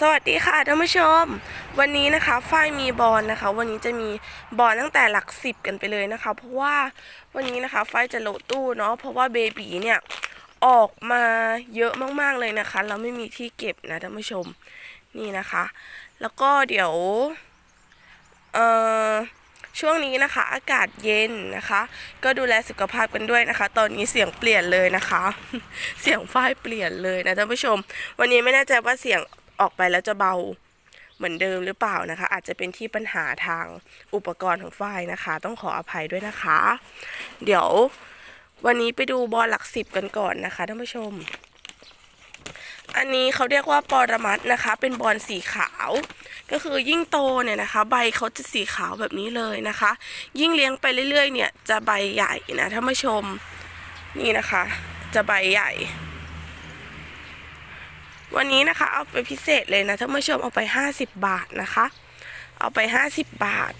สวัสดีค่ะท่านผู้ชม วันนี้นะคะฝ้ายมีบอลนะคะ วันนี้จะมีบอลตั้งแต่หลักสิบกันไปเลยนะคะ เพราะว่าวันนี้นะคะฝ้ายจะโหลดตู้เนาะเพราะว่าเบบีเนี่ยออกมาเยอะมากๆเลยนะคะ เราไม่มีที่เก็บนะท่านผู้ชมนี่นะคะ แล้วก็เดี๋ยวเอ่อช่วงนี้นะคะ อากาศเย็นนะคะ ก็ดูแลสุขภาพกันด้วยนะคะ ตอนนี้เสียงเปลี่ยนเลยนะคะ เสียงฝ้ายเปลี่ยนเลยนะท่านผู้ชม วันนี้ไม่แน่ใจว่าเสียง ออกไปแล้วจะเบาเหมือนเดิมหรือเปล่านะคะ อาจจะเป็นที่ปัญหาทางอุปกรณ์ของฝ้ายนะคะ ต้องขออภัยด้วยนะคะ เดี๋ยววันนี้ไปดูบอลหลักสิบกันก่อนนะคะท่านผู้ชม อันนี้เขาเรียกว่าปรมัดนะคะ เป็นบอลสีขาว ก็คือยิ่งโตเนี่ยนะคะ ใบเขาจะสีขาวแบบนี้เลยนะคะ ยิ่งเลี้ยงไปเรื่อยๆ เนี่ยจะใบใหญ่นะท่านผู้ชม นี่นะคะ จะใบใหญ่ วันนี้นะคะเอาไปพิเศษเลยนะท่านผู้ชมเอาไป 50 บาทนะคะ เอาไป 50 บาท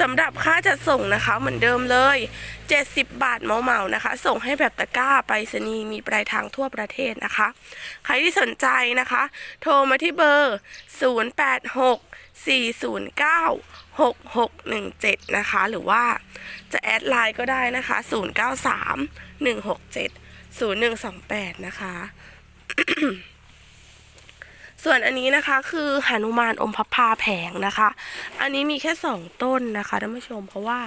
สำหรับค่าจัดส่งนะคะเหมือนเดิมเลย 70 บาทเหมาๆนะคะ ส่งให้แบบตะกร้าไปรษณีย์มีปลายทางทั่วประเทศนะคะ ใครที่สนใจนะคะ โทรมาที่เบอร์ 086 409 6617 นะคะ หรือว่าจะแอดไลน์ก็ได้นะคะ 093 167 0128 นะคะ ส่วนอันนี้นะคะคือหนุมานอมพพาแผงนะคะ อันนี้มีแค่สองต้นนะคะท่านผู้ชมเพราะว่า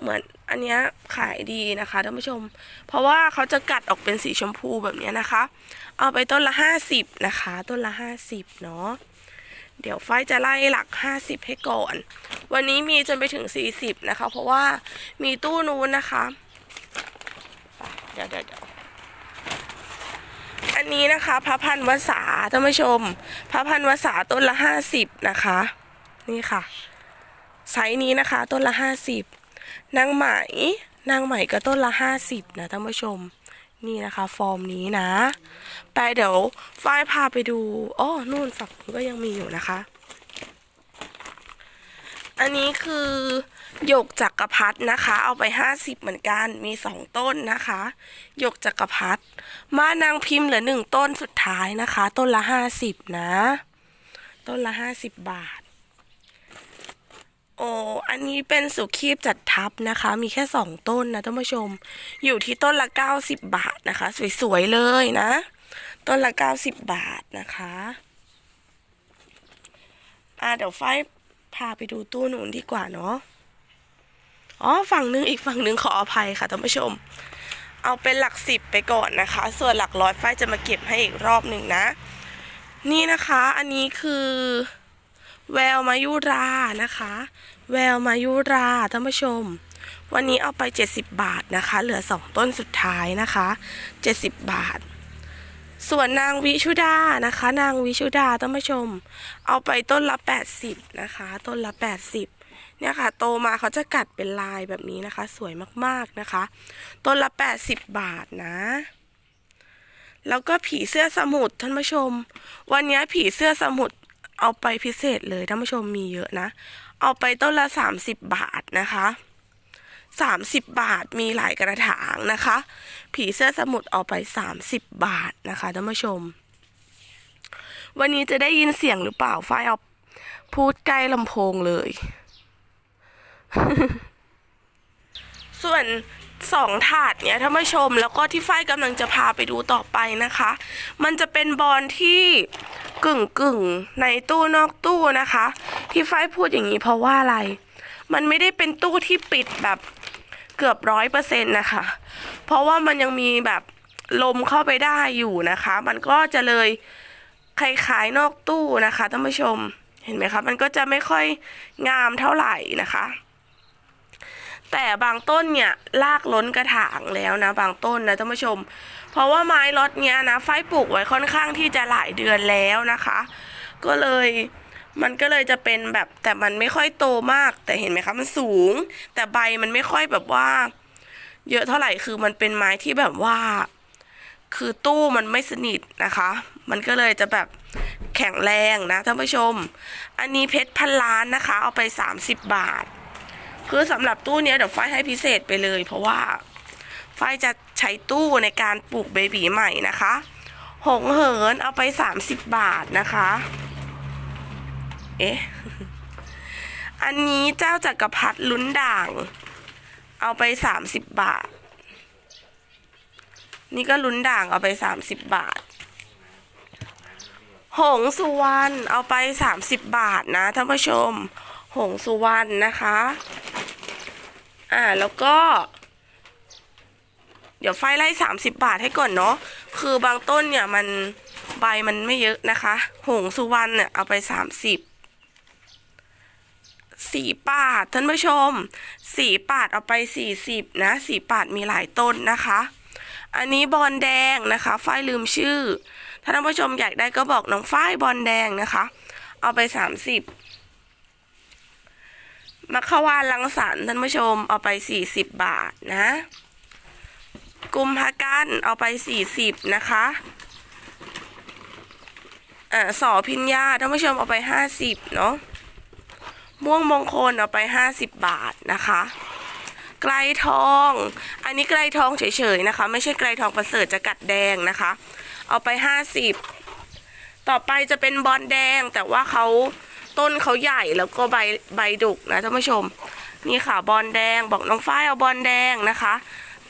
เหมือนอันเนี้ยขายดีนะคะท่านผู้ชม เพราะว่าเขาจะกัดออกเป็นสีชมพูแบบเนี้ยนะคะ เอาไปต้นละห้าสิบนะคะ ต้นละห้าสิบเนาะเดี๋ยวไฟจะไล่หลักห้าสิบให้ก่อน วันนี้มีจนไปถึงสี่สิบนะคะ เพราะว่ามีตู้นู้นนะคะ เดี๋ยวเดี๋ยว อันนี้นะคะพระพันวษาท่านผู้ชม พระพันวษาต้นละห้าสิบนะคะ นี่ค่ะไซส์นี้นะคะ ต้นละห้าสิบนางไหมนางไหมก็ต้นละห้าสิบนะท่านผู้ชม นี่นะคะ ฟอร์มนี้นะ ไปเดี๋ยวฝ้ายพาไปดูอ๋อนู่นฝั่งก็ยังมีอยู่นะคะ อันนี้คือ หยกจักรพรรดินะคะ เอาไปห้าสิบเหมือนกัน มีสองต้นนะคะหยกจักรพรรดิมานางพิมพ์เหลือหนึ่งต้นสุดท้ายนะคะ ต้นละห้าสิบนะ ต้นละห้าสิบบาท โอ้อันนี้เป็นสุขีบจัดทับนะคะ มีแค่สองต้นนะท่านผู้ชม อยู่ที่ต้นละเก้าสิบบาทนะคะ สวยๆเลยนะ ต้นละเก้าสิบบาทนะคะอ่าเดี๋ยวไฟพาไปดูตู้หนุนดีกว่าเนาะ อ๋อฝั่งหนึงอีกฝั่งหนึงขออภัยค่ะท่านผู้ชม เอาเป็นหลักสิบไปก่อนนะคะ ส่วนหลักร้อยไฟจะมาเก็บให้อีกรอบหนึ่งนะ นี่นะคะอันนี้คือแววมายุรานะคะ แววมายุราท่านผู้ชม วันนี้เอาไป 70 บาทนะคะ เหลือ 2 ต้นสุดท้ายนะคะ 70 บาท ส่วนนางวิชุดานะคะ นางวิชุดาท่านผู้ชม เอาไปต้นละ 80 นะคะ ต้นละ 80 เนี่ยค่ะ โตมาเขาจะกัดเป็นลายแบบนี้นะคะ สวยมากๆนะคะ ต้นละ 80 บาทนะ แล้วก็ผีเสื้อสมุทรท่านผู้ชม วันนี้ผีเสื้อสมุทรเอาไปพิเศษเลยท่านผู้ชมมีเยอะนะ เอาไปต้นละ 30 บาทนะคะ30 บาทมีหลายกระถางนะคะ ผีเสื้อสมุทรเอาไป 30 บาทนะคะท่านผู้ชม วันนี้จะได้ยินเสียงหรือเปล่าฝ้ายเอาพูดใกล้ลำโพงเลย ส่วนสองถาดเนี่ยท่านผู้ชมแล้วก็ที่ฝ้ายกำลังจะพาไปดูต่อไปนะคะ มันจะเป็นบอลที่กึ่งกึ่งในตู้นอกตู้นะคะ ที่ฝ้ายพูดอย่างนี้เพราะว่าอะไร มันไม่ได้เป็นตู้ที่ปิดแบบเกือบร้อยเปอร์เซ็นต์นะคะ เพราะว่ามันยังมีแบบลมเข้าไปได้อยู่นะคะ มันก็จะเลยคล้ายๆนอกตู้นะคะท่านผู้ชมเห็นไหมคะมันก็จะไม่ค่อยงามเท่าไหร่นะคะ แต่บางต้นเนี่ยลากล้นกระถางแล้วนะ บางต้นนะท่านผู้ชม เพราะว่าไม้ล็อตเนี้ยนะไฟปลูกไว้ค่อนข้างที่จะหลายเดือนแล้วนะคะ ก็เลยมันก็เลยจะเป็นแบบแต่มันไม่ค่อยโตมาก แต่เห็นไหมคะมันสูง แต่ใบมันไม่ค่อยแบบว่า เยอะเท่าไหร่คือมันเป็นไม้ที่แบบว่า คือตู้มันไม่สนิทนะคะ มันก็เลยจะแบบแข็งแรงนะท่านผู้ชม อันนี้เพชรพันล้านนะคะ เอาไป 30 บาท คือสำหรับตู้เนี้ยเดี๋ยวฝ้ายให้พิเศษไปเลย เพราะว่าฝ้ายจะใช้ตู้ในการปลูกเบบีใหม่นะคะ หงเหินเอาไปสามสิบบาทนะคะ เอ๊ะ อันนี้เจ้าจักรพรรดิลุ้นด่าง เอาไปสามสิบบาท นี่ก็ลุ้นด่างเอาไปสามสิบบาท หงสุวรรณเอาไปสามสิบบาทนะท่านผู้ชม หงสุวรรณนะคะ อ่าแล้วก็ เดี๋ยวไฟไล่สามสิบบาทให้ก่อนเนาะคือบางต้นเนี่ยมันใบมันไม่เยอะนะคะ หงสุวรรณเนี่ยเอาไปสามสิบสี่ปาดท่านผู้ชมสี่ปาดเอาไปสี่สิบนะสี่ปาดมีหลายต้นนะคะ อันนี้บอลแดงนะคะฝ้ายลืมชื่อ ถ้าท่านผู้ชมอยากได้ก็บอกน้องฝ้ายบอลแดงนะคะ เอาไปสามสิบ มัคควานลังสรรค์ท่านผู้ชมเอาไปสี่สิบบาทนะ กุมภากันเอาไปสี่สิบนะคะอ่าสอพิญญาท่านผู้ชมเอาไปห้าสิบเนาะม่วงมงคลเอาไปห้าสิบบาทนะคะ ไกลทอง อันนี้ไกลทองเฉยๆนะคะ ไม่ใช่ไกลทองประเสริฐจะกัดแดงนะคะ เอาไปห้าสิบต่อไปจะเป็นบอลแดงแต่ว่าเขา ต้นเขาใหญ่แล้วก็ใบใบดุกนะท่านผู้ชม นี่ค่ะบอลแดงบอกน้องฝ้ายเอาบอลแดงนะคะ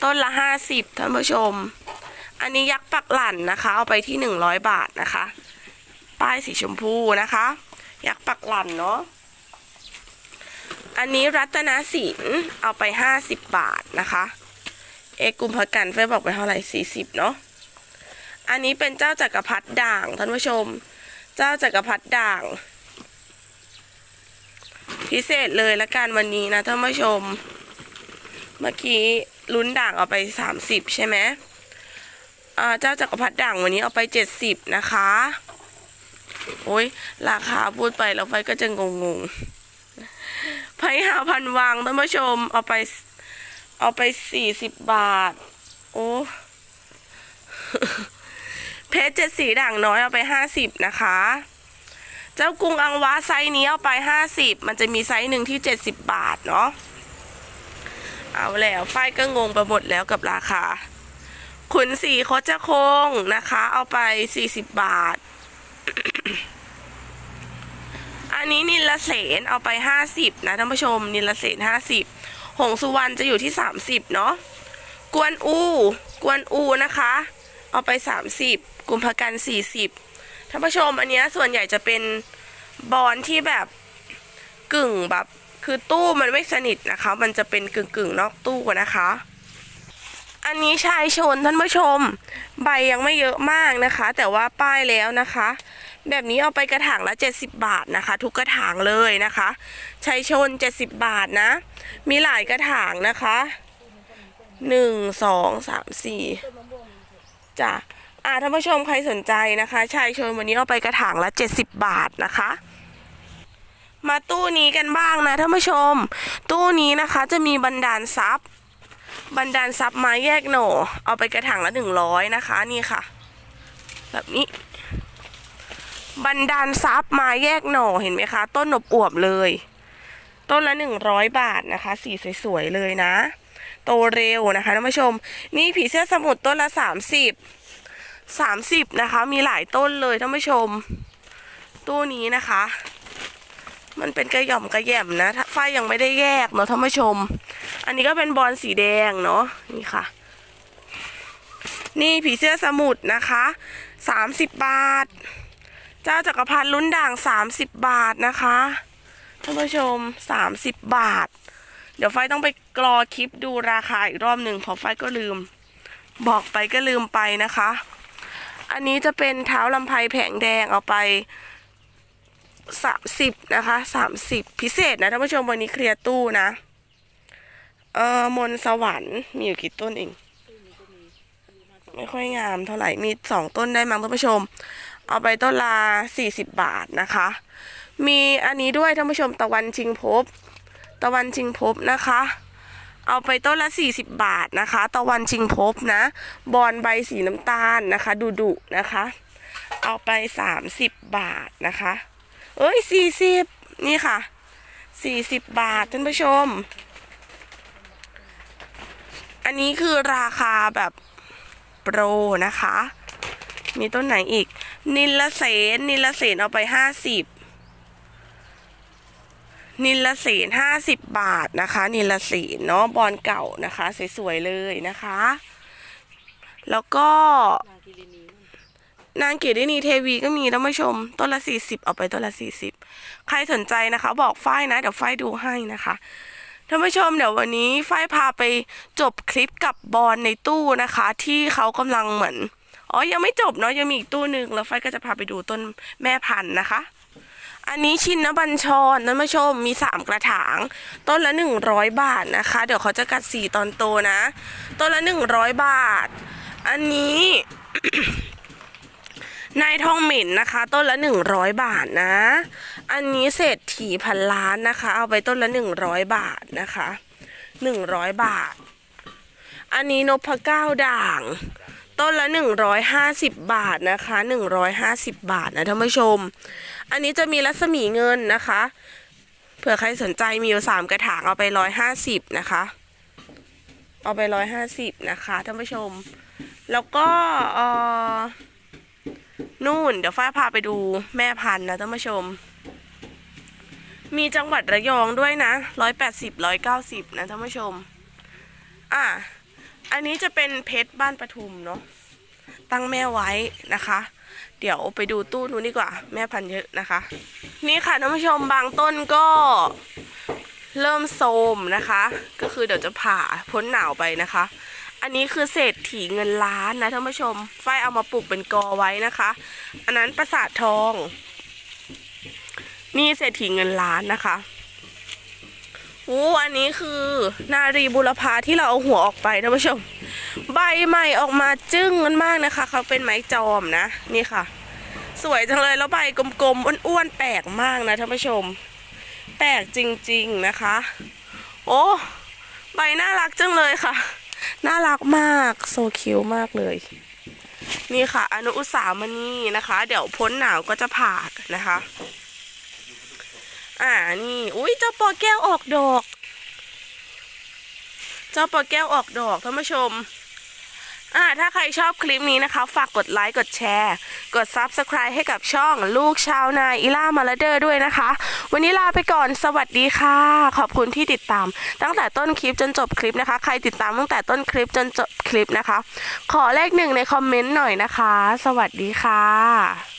ต้นละห้าสิบท่านผู้ชม อันนี้ยักษ์ปักหลั่นนะคะ เอาไปที่หนึ่งร้อยบาทนะคะ ป้ายสีชมพูนะคะ ยักษ์ปักหลั่นเนาะอันนี้รัตนสินเอาไปห้าสิบบาทนะคะเอกุมภกันเฟยบอกไปเท่าไหร่สี่สิบเนาะอันนี้เป็นเจ้าจักรพรรดิด่างท่านผู้ชม เจ้าจักรพรรดิด่าง พิเศษเลยละกันวันนี้นะท่านผู้ชม เมื่อกี้ลุ้นด่างเอาไปสามสิบใช่ไหมเจ้าจักรพรรดิด่างวันนี้เอาไปเจ็ดสิบนะคะ โอ้ยราคาพูดไปแล้วไฟก็จะงงงๆไผ่หาพันวังท่านผู้ชมเอาไป เอาไปสี่สิบบาท โอ้เพชรเจ็ดสีด่างน้อยเอาไปห้าสิบนะคะ เจ้ากรุงอังวะไซส์นี้เอาไปห้าสิบมันจะมีไซส์หนึ่งที่เจ็ดสิบบาทเนาะเอาแล้วไฟก็งงไปหมดแล้วกับราคา ขุนสีโคจะคงนะคะ เอาไปสี่สิบบาท อันนี้นิลเสนเอาไปห้าสิบนะท่านผู้ชม นิลเสนห้าสิบหงสุวรรณจะอยู่ที่สามสิบเนาะกวนอู กวนอูนะคะ เอาไปสามสิบกุมภกันสี่สิบ ท่านผู้ชมอันเนี้ยส่วนใหญ่จะเป็นบอลที่แบบกึ่งแบบ คือตู้มันไม่สนิทนะคะ มันจะเป็นกึ่งกึ่งนอกตู้นะคะ อันนี้ชายชนท่านผู้ชม ใบยังไม่เยอะมากนะคะ แต่ว่าป้ายแล้วนะคะ แบบนี้เอาไปกระถางละ 70 บาทนะคะ ทุกกระถางเลยนะคะชายชน 70 บาทนะ มีหลายกระถางนะคะหนึ่งสองสามสี่จ้ะ อ่าท่านผู้ชมใครสนใจนะคะชายชนวันนี้เอาไปกระถางละ 70 บาทนะคะ มาตู้นี้กันบ้างนะท่านผู้ชม ตู้นี้นะคะจะมีบันดาลทรัพย์บันดาลทรัพย์ไม้แยกหน่อเอาไปกระถางละหนึ่งร้อยนะคะนี่ค่ะ แบบนี้ บันดาลทรัพย์ไม้แยกหน่อเห็นไหมคะ ต้นหนบอวบเลย ต้นละหนึ่งร้อยบาทนะคะ สีสวยๆเลยนะ โตเร็วนะคะท่านผู้ชม นี่ผีเสื้อสมุทรต้นละส สามสิบนะคะ มีหลายต้นเลยท่านผู้ชม ตู้นี้นะคะ มันเป็นกระหย่อมกระแหย่มนะถ้าฝ้ายยังไม่ได้แยกเนาะท่านผู้ชม อันนี้ก็เป็นบอลสีแดงเนาะนี่ค่ะ นี่ผีเสื้อสมุทรนะคะสามสิบบาท เจ้าจักรพรรดิลุ้นด่างสามสิบบาทนะคะท่านผู้ชมสามสิบบาท เดี๋ยวไฟต้องไปกรอคลิปดูราคาอีกรอบหนึ่งเพราะไฟก็ลืม บอกไปก็ลืมไปนะคะ อันนี้จะเป็นเท้าลำไพแผงแดงเอาไปสามสิบนะคะสามสิบพิเศษนะท่านผู้ชมวันนี้เคลียร์ตู้นะ เออมนต์สวรรค์มีอยู่กี่ต้นเอง ไม่ค่อยงามเท่าไหร่มีสองต้นได้มั้งท่านผู้ชม เอาไปต้นละสี่สิบบาทนะคะ มีอันนี้ด้วยท่านผู้ชมตะวันชิงภพตะวันชิงภพนะคะ เอาไปต้นละสี่สิบบาทนะคะ ตะวันชิงภพนะ บอลใบสีน้ำตาลนะคะดูดุนะคะ เอาไปสามสิบบาทนะคะ เอ้ยสี่สิบนี่ค่ะสี่สิบบาทท่านผู้ชม อันนี้คือราคาแบบโปรนะคะ มีต้นไหนอีก นิลเสนนิลเสนเอาไปห้าสิบ นิลเสนห้าสิบบาทนะคะ นิลเสนเนาะบอลเก่านะคะ สวยๆเลยนะคะ แล้วก็นางเกดนีเทวีก็มีท่านผู้ชมต้นละสี่สิบเอาไปต้นละสี่สิบใครสนใจนะคะ บอกฝ้ายนะ เดี๋ยวฝ้ายดูให้นะคะท่านผู้ชมเดี๋ยววันนี้ฝ้ายพาไปจบคลิปกับบอลในตู้นะคะ ที่เขากำลังเหมือนอ๋อยังไม่จบเนาะยังมีอีกตู้หนึ่งแล้วฝ้ายก็จะพาไปดูต้นแม่พันธุ์นะคะ อันนี้ชินนบัญชรท่นผู้ชมมีสามกระถาง ต้นละหนึ่งร้อยบาทนะคะ เดี๋ยวเขาจะกัดสีตอนโตนะ ต้นละหนึ่งร้อยบาท อันนี้นายทองเหม็นนะคะ ต้นละหนึ่งร้อยบาทนะ อันนี้เศรษฐีพันล้านนะคะ เอาไปต้นละหนึ่งร้อยบาทนะคะหนึ่งร้อยบาท อันนี้นพเก้าด่างต้นละหนึ่งร้อยห้าสิบบาทนะคะหนึ่งร้อยห้าสิบบาทนะท่านผู้ชม อันนี้จะมีรัศมีเงินนะคะ เผื่อใครสนใจมีอยู่สามกระถางเอาไปร้อยห้าสิบนะคะ เอาไปร้อยห้าสิบนะคะท่านผู้ชม แล้วก็เอ่อนู่น เดี๋ยวฝ้าพาไปดูแม่พันธุ์นะท่านผู้ชม มีจังหวัดระยองด้วยนะร้อยแปดสิบร้อยเก้าสิบนะท่านผู้ชม อะอันนี้จะเป็นเพชรบ้านปทุมเนาะตั้งแม่ไว้นะคะ เดี๋ยวไปดูตู้นู้นดีกว่า แม่พันธุ์เยอะนะคะ นี่ค่ะท่านผู้ชมบางต้นก็เริ่มโทรมนะคะ ก็คือเดี๋ยวจะผ่าพ้นหนาวไปนะคะ อันนี้คือเศรษฐีเงินล้านนะท่านผู้ชมฝ้ายเอามาปลูกเป็นกอไว้นะคะ อันนั้นประสาททอง นี่เศรษฐีเงินล้านนะคะ อู้อันนี้คือนารีบุรพาที่เราเอาหัวออกไปท่านผู้ชม ใบใหม่ออกมาจึ้งกันมากนะคะ เขาเป็นไม้จอมนะ นี่ค่ะ สวยจังเลยแล้วใบกลมๆอ้วนๆแปลกมากนะท่านผู้ชม แปลกจริงๆนะคะ โอ้ใบน่ารักจังเลยค่ะ น่ารักมากโซคิวมากเลย นี่ค่ะ อนุอุตสามณีนะคะ เดี๋ยวพ้นหนาวก็จะผ่านะคะ อ่านี่ อุ้ยเจ้าปอแก้วออกดอก เจ้าปอแก้วออกดอกท่านผู้ชมอ่าถ้าใครชอบคลิปนี้นะคะ ฝากกดไลค์ กดแชร์ กด Subscribe ให้กับช่องลูกชาวนาอิล่ามาลเดอร์ด้วยนะคะ วันนี้ลาไปก่อนสวัสดีค่ะ ขอบคุณที่ติดตาม ตั้งแต่ต้นคลิปจนจบคลิปนะคะ ใครติดตามตั้งแต่ต้นคลิปจนจบคลิปนะคะ ขอเลขหนึ่งในคอมเมนต์หน่อยนะคะ สวัสดีค่ะ